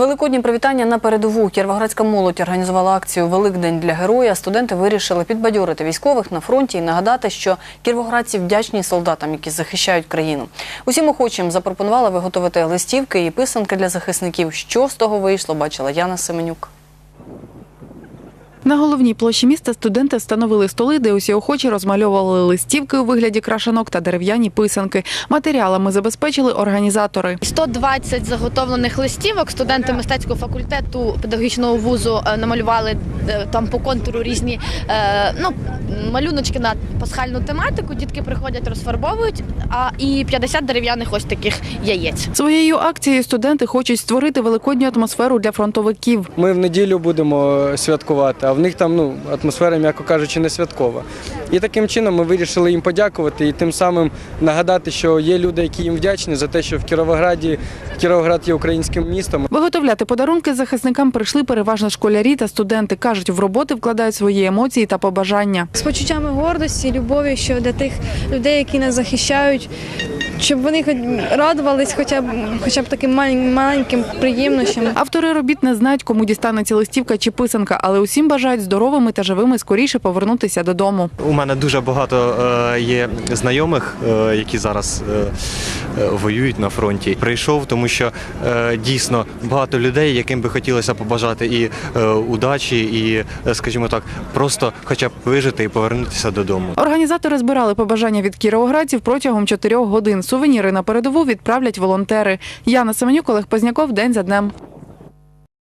Великодні привітання на передову. Кіровоградська молодь організувала акцію Великдень для героя. Студенти вирішили підбадьорити військових на фронті і нагадати, що кіровоградці вдячні солдатам, які захищають країну. Усім охочим запропонувала виготовити листівки і писанки для захисників. Що з того вийшло, бачила Яна Семенюк. На головній площі міста студенти встановили столи, де усі охочі розмальовували листівки у вигляді крашанок та дерев'яні писанки. Матеріалами забезпечили організатори. 120 заготовлених листівок. Студенти мистецького факультету педагогічного вузу е, намалювали там по контуру різні е, ну, малюночки на пасхальну тематику. Дітки приходять, розфарбовують, а і 50 дерев'яних ось таких яєць. Своєю акцією студенти хочуть створити великодню атмосферу для фронтовиків. Ми в неділю будемо святкувати, а в них там ну, атмосфера, м'яко кажучи, не святкова. І таким чином ми вирішили їм подякувати і тим самим нагадати, що є люди, які їм вдячні за те, що в Кіровограді Кіровоград є українським містом. Виготовляти подарунки захисникам прийшли переважно школярі та студенти. Кажуть, в роботи вкладають свої емоції та побажання. з почуттями гордості, любові, що для тих людей, які нас захищають, щоб вони радувались хоча б хоча б таким маленьким приємнощам. Автори робіт не знають, кому дістанеться листівка чи писанка, але усім бажають здоровими та живими скоріше повернутися додому. У мене дуже багато е, є знайомих, е, які зараз е, воюють на фронті. Прийшов, тому що дійсно багато людей, яким би хотілося побажати і удачі, і, скажімо так, просто хоча б вижити і повернутися додому. Організатори збирали побажання від кіровоградців протягом чотирьох годин. Сувеніри на передову відправлять волонтери. Яна Семенюк, Олег Позняков, день за днем.